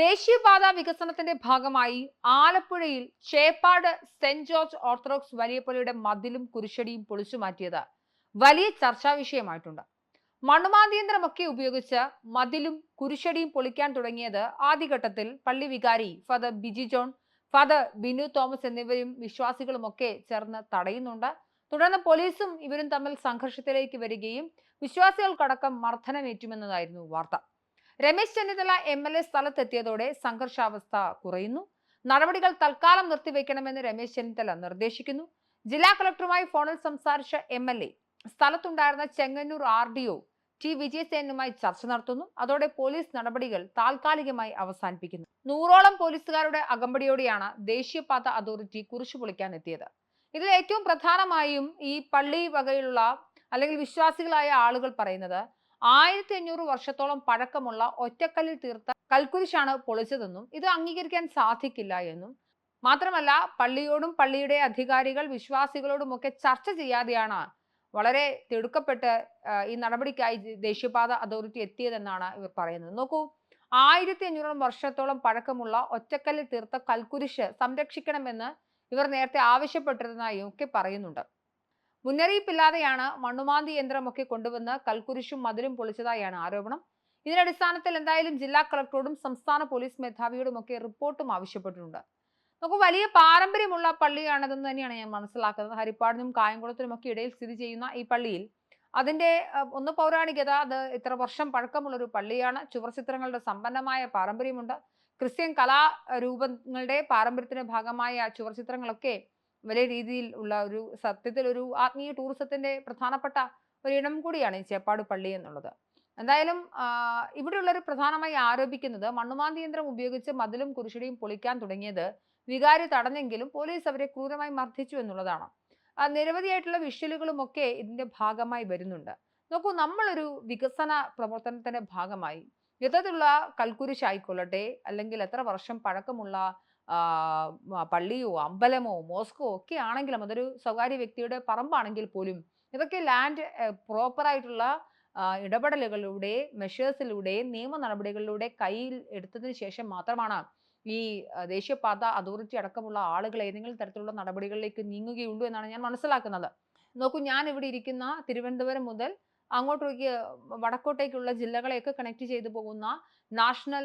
ദേശീയപാത വികസനത്തിന്റെ ഭാഗമായി ആലപ്പുഴയിൽ ചേപ്പാട് സെന്റ് ജോർജ് ഓർത്തഡോക്സ് വലിയ പള്ളിയുടെ മതിലും കുരിശടിയും പൊളിച്ചു മാറ്റിയത് വലിയ ചർച്ചാ വിഷയമായിട്ടുണ്ട്. മണ്ണുമാന്തിയന്ത്രമൊക്കെ ഉപയോഗിച്ച് മതിലും കുരിശടിയും പൊളിക്കാൻ തുടങ്ങിയത് ആദ്യഘട്ടത്തിൽ പള്ളി വികാരി father Biji John father Binu Thomas എന്നിവരും വിശ്വാസികളുമൊക്കെ ചേർന്ന് തടയുന്നുണ്ട്. തുടർന്ന് പോലീസും ഇവരും തമ്മിൽ സംഘർഷത്തിലേക്ക് വരികയും വിശ്വാസികൾക്കടക്കം മർദ്ദനമേറ്റുമെന്നതായിരുന്നു വാർത്ത. Ramesh Chennithala M L A സ്ഥലത്തെത്തിയതോടെ സംഘർഷാവസ്ഥ കുറയുന്നു. നടപടികൾ തൽക്കാലം നിർത്തിവെക്കണമെന്ന് രമേശ് ചെന്നിത്തല നിർദ്ദേശിക്കുന്നു. ജില്ലാ കളക്ടറുമായി ഫോണിൽ സംസാരിച്ച M L A സ്ഥലത്തുണ്ടായിരുന്ന Chengannur R D O T വിജയസേനുമായി ചർച്ച നടത്തുന്നു. അതോടെ പോലീസ് നടപടികൾ താൽക്കാലികമായി അവസാനിപ്പിക്കുന്നു. നൂറോളം പോലീസുകാരുടെ അകമ്പടിയോടെയാണ് ദേശീയപാത അതോറിറ്റി കുറിച്ചു പൊളിക്കാൻ എത്തിയത് ഇതിൽ ഏറ്റവും പ്രധാനമായും ഈ പള്ളി വകയിലുള്ള അല്ലെങ്കിൽ വിശ്വാസികളായ ആളുകൾ പറയുന്നത് ആയിരത്തി അഞ്ഞൂറ് വർഷത്തോളം പഴക്കമുള്ള ഒറ്റക്കല്ലിൽ തീർത്ത കൽക്കുരിശാണ് പൊളിച്ചതെന്നും ഇത് അംഗീകരിക്കാൻ സാധിക്കില്ല എന്നും. മാത്രമല്ല പള്ളിയോടും പള്ളിയുടെ അധികാരികൾ വിശ്വാസികളോടുമൊക്കെ ചർച്ച ചെയ്യാതെയാണ് വളരെ തിടുക്കപ്പെട്ട് ഈ നടപടിക്കായി ദേശീയപാത അതോറിറ്റി എത്തിയതെന്നാണ് ഇവർ പറയുന്നത്. നോക്കൂ ആയിരത്തി അഞ്ഞൂറോളം വർഷത്തോളം പഴക്കമുള്ള ഒറ്റക്കല്ലിൽ തീർത്ത കൽക്കുരിശ് സംരക്ഷിക്കണമെന്ന് ഇവർ നേരത്തെ ആവശ്യപ്പെട്ടിരുന്നതായി ഒക്കെ പറയുന്നുണ്ട്. മുന്നറിയിപ്പില്ലാതെയാണ് മണ്ണുമാന്തി യന്ത്രമൊക്കെ കൊണ്ടുവന്ന് കൽക്കുരിശും മതിലും പൊളിച്ചതായാണ് ആരോപണം. ഇതിന്റെ അടിസ്ഥാനത്തിൽ എന്തായാലും ജില്ലാ കളക്ടറോടും സംസ്ഥാന പോലീസ് മേധാവിയോടും ഒക്കെ റിപ്പോർട്ടും ആവശ്യപ്പെട്ടിട്ടുണ്ട്. നമുക്ക് വലിയ പാരമ്പര്യമുള്ള പള്ളിയാണതെന്ന് തന്നെയാണ് ഞാൻ മനസ്സിലാക്കുന്നത്. ഹരിപ്പാടിനും കായംകുളത്തിനും ഒക്കെ ഇടയിൽ സ്ഥിതി ചെയ്യുന്ന ഈ പള്ളിയിൽ അതിന്റെ അഹ്, ഒന്ന് പൗരാണികത അത് ഇത്ര വർഷം പഴക്കമുള്ളൊരു പള്ളിയാണ്. ചുവർചിത്രങ്ങളുടെ സമ്പന്നമായ പാരമ്പര്യമുണ്ട്. ക്രിസ്ത്യൻ കലാരൂപങ്ങളുടെ പാരമ്പര്യത്തിന്റെ ഭാഗമായ ചുവർചിത്രങ്ങളൊക്കെ വലിയ രീതിയിൽ ഉള്ള ഒരു സത്യത്തിൽ ഒരു ആത്മീയ ടൂറിസത്തിന്റെ പ്രധാനപ്പെട്ട ഒരു ഇടം കൂടിയാണ് ഈ ചേപ്പാട് പള്ളി എന്നുള്ളത്. എന്തായാലും ഇവിടെയുള്ളവർ പ്രധാനമായി ആരോപിക്കുന്നത് മണ്ണുമാന്തി യന്ത്രം ഉപയോഗിച്ച് മതിലും കുരിശടിയും പൊളിക്കാൻ തുടങ്ങിയത് വികാരി തടഞ്ഞെങ്കിലും പോലീസ് അവരെ ക്രൂരമായി മർദ്ദിച്ചു എന്നുള്ളതാണ്. നിരവധിയായിട്ടുള്ള വിഷ്വലുകളും ഒക്കെ ഇതിന്റെ ഭാഗമായി വരുന്നുണ്ട്. നോക്കൂ നമ്മളൊരു വികസന പ്രവർത്തനത്തിന്റെ ഭാഗമായി യുദ്ധത്തിലുള്ള കൽക്കുരിശായിക്കൊള്ളട്ടെ അല്ലെങ്കിൽ എത്ര വർഷം പഴക്കമുള്ള പള്ളിയോ അമ്പലമോ മോസ്കോ ഒക്കെ ആണെങ്കിലും അതൊരു സ്വകാര്യ വ്യക്തിയുടെ പറമ്പാണെങ്കിൽ പോലും ഇതൊക്കെ ലാൻഡ് പ്രോപ്പറായിട്ടുള്ള ഇടപെടലുകളിലൂടെ മെഷേഴ്സിലൂടെ നിയമ നടപടികളിലൂടെ കയ്യിൽ എടുത്തതിന് ശേഷം മാത്രമാണ് ഈ ദേശീയപാത അതോറിറ്റി അടക്കമുള്ള ആളുകൾ ഏതെങ്കിലും തരത്തിലുള്ള നടപടികളിലേക്ക് നീങ്ങുകയുള്ളൂ എന്നാണ് ഞാൻ മനസ്സിലാക്കുന്നത്. നോക്കൂ ഞാൻ ഇവിടെ ഇരിക്കുന്ന തിരുവനന്തപുരം മുതൽ അങ്ങോട്ടേക്ക് വടക്കോട്ടേക്കുള്ള ജില്ലകളെയൊക്കെ കണക്ട് ചെയ്തു പോകുന്ന നാഷണൽ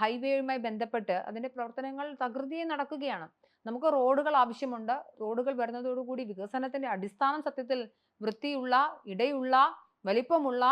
ഹൈവേയുമായി ബന്ധപ്പെട്ട് അതിന്റെ പ്രവർത്തനങ്ങൾ തകൃതിയെ നടക്കുകയാണ്. നമുക്ക് റോഡുകൾ ആവശ്യമുണ്ട്. റോഡുകൾ വരുന്നതോടുകൂടി വികസനത്തിന്റെ അടിസ്ഥാനം സത്യത്തിൽ വൃത്തിയുള്ള ഇടയുള്ള വലിപ്പമുള്ള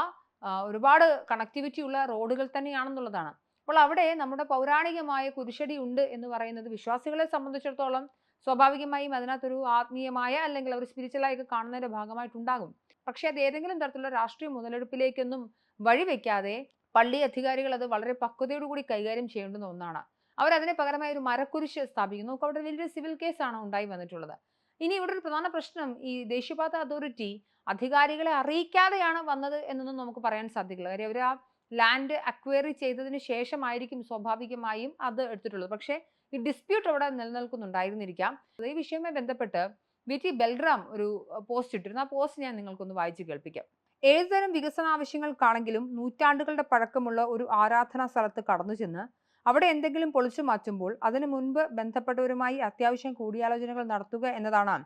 ഒരുപാട് കണക്ടിവിറ്റി ഉള്ള റോഡുകൾ തന്നെയാണെന്നുള്ളതാണ്. അപ്പോൾ അവിടെ നമ്മുടെ പൗരാണികമായ കുരിശടി ഉണ്ട് എന്ന് പറയുന്നത് വിശ്വാസികളെ സംബന്ധിച്ചിടത്തോളം സ്വാഭാവികമായും അതിനകത്തൊരു ആത്മീയമായ അല്ലെങ്കിൽ ഒരു സ്പിരിച്വലായൊക്കെ കാണുന്നതിന്റെ ഭാഗമായിട്ടുണ്ടാകും. പക്ഷെ അത് ഏതെങ്കിലും തരത്തിലുള്ള രാഷ്ട്രീയ മുതലെടുപ്പിലേക്കൊന്നും വഴിവെക്കാതെ പള്ളി അധികാരികൾ അത് വളരെ പക്വതയോടുകൂടി കൈകാര്യം ചെയ്യേണ്ടുന്ന ഒന്നാണ്. അവർ അതിനെ പകരമായി ഒരു മരക്കുരിശ് സ്ഥാപിക്കുന്നു. നമുക്ക് അവിടെ വലിയൊരു സിവിൽ കേസാണ് ഉണ്ടായി വന്നിട്ടുള്ളത്. ഇനി ഇവിടെ ഒരു പ്രധാന പ്രശ്നം ഈ ദേശീയപാത അതോറിറ്റി അധികാരികളെ അറിയിക്കാതെയാണ് വന്നത് എന്നൊന്നും നമുക്ക് പറയാൻ സാധിക്കില്ല. കാര്യം അവർ ആ ലാൻഡ് അക്വയറി ചെയ്തതിന് ശേഷമായിരിക്കും സ്വാഭാവികമായും അത് എടുത്തിട്ടുള്ളത്. പക്ഷേ ഈ ഡിസ്പ്യൂട്ട് അവിടെ നിലനിൽക്കുന്നുണ്ടായിരുന്നിരിക്കാം. ഈ വിഷയവുമായി ബന്ധപ്പെട്ട് വി ടി ബൽറാം ഒരു പോസ്റ്റ് ഇട്ടിരുന്നു. ആ പോസ്റ്റ് ഞാൻ നിങ്ങൾക്കൊന്ന് വായിച്ചു കേൾപ്പിക്കാം. ഏതുതരം വികസന ആവശ്യങ്ങൾക്കാണെങ്കിലും നൂറ്റാണ്ടുകളുടെ പഴക്കമുള്ള ഒരു ആരാധനാ സ്ഥലത്ത് കടന്നു ചെന്ന് അവിടെ എന്തെങ്കിലും പൊളിച്ചു മാറ്റുമ്പോൾ അതിനു മുൻപ് ബന്ധപ്പെട്ടവരുമായി അത്യാവശ്യം കൂടിയാലോചനകൾ നടത്തുക എന്നതാണ്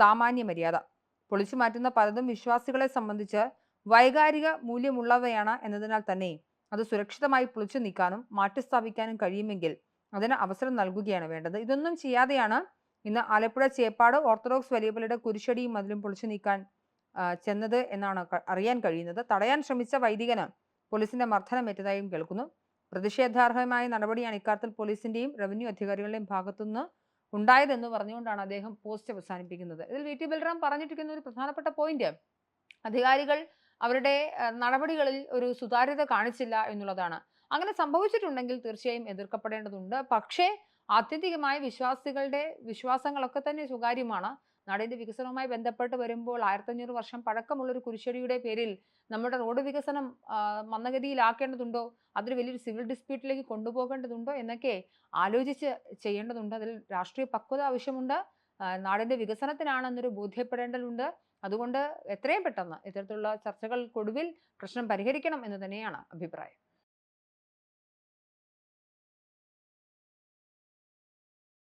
സാമാന്യ മര്യാദ. പൊളിച്ചു മാറ്റുന്ന പലതും വിശ്വാസികളെ സംബന്ധിച്ച് വൈകാരിക മൂല്യമുള്ളവയാണ് എന്നതിനാൽ തന്നെ അത് സുരക്ഷിതമായി പൊളിച്ചു നീക്കാനും മാറ്റിസ്ഥാപിക്കാനും കഴിയുമെങ്കിൽ അതിന് അവസരം നൽകുകയാണ് വേണ്ടത്. ഇതൊന്നും ചെയ്യാതെയാണ് ഇന്ന് ആലപ്പുഴ ചേപ്പാട് ഓർത്തഡോക്സ് വലിയപള്ളിയുടെ കുരിശടിയും മതിലും പൊളിച്ചു നീക്കാൻ ചെന്നത് എന്നാണ് അറിയാൻ കഴിയുന്നത്. തടയാൻ ശ്രമിച്ച വൈദികന് പോലീസിന്റെ മർദ്ദനമേറ്റതായും കേൾക്കുന്നു. പ്രതിഷേധാർഹമായ നടപടിയാണ് ഇക്കാര്യത്തിൽ പോലീസിന്റെയും റവന്യൂ അധികാരികളുടെയും ഭാഗത്തുനിന്ന് ഉണ്ടായതെന്ന് പറഞ്ഞുകൊണ്ടാണ് അദ്ദേഹം പോസ്റ്റ് അവസാനിപ്പിക്കുന്നത്. ഇതിൽ വി. ടി. ബൽറാം പറഞ്ഞിട്ടിരിക്കുന്ന ഒരു പ്രധാനപ്പെട്ട പോയിന്റ് അധികാരികൾ അവരുടെ നടപടികളിൽ ഒരു സുതാര്യത കാണിച്ചില്ല എന്നുള്ളതാണ് അങ്ങനെ സംഭവിച്ചിട്ടുണ്ടെങ്കിൽ തീർച്ചയായും എതിർക്കപ്പെടേണ്ടതുണ്ട്. പക്ഷേ ആത്യന്തികമായ വിശ്വാസികളുടെ വിശ്വാസങ്ങളൊക്കെ തന്നെ സ്വകാര്യമാണ്. നാടിന്റെ വികസനവുമായി ബന്ധപ്പെട്ട് വരുമ്പോൾ ആയിരത്തഞ്ഞൂറ് വർഷം പഴക്കമുള്ള ഒരു കുരിശടിയുടെ പേരിൽ നമ്മുടെ റോഡ് വികസനം മന്ദഗതിയിലാക്കേണ്ടതുണ്ടോ? അതൊരു വലിയൊരു സിവിൽ ഡിസ്പ്യൂട്ടിലേക്ക് കൊണ്ടുപോകേണ്ടതുണ്ടോ? എന്നൊക്കെ ആലോചിച്ച് ചെയ്യേണ്ടതുണ്ട്. അതിൽ രാഷ്ട്രീയ പക്വത ആവശ്യമുണ്ട്. നാടിന്റെ വികസനത്തിനാണെന്നൊരു ബോധ്യപ്പെടേണ്ടതുണ്ട്. അതുകൊണ്ട് എത്രയും പെട്ടെന്ന് ഇത്തരത്തിലുള്ള ചർച്ചകൾക്കൊടുവിൽ പ്രശ്നം പരിഹരിക്കണം എന്ന് തന്നെയാണ് അഭിപ്രായം.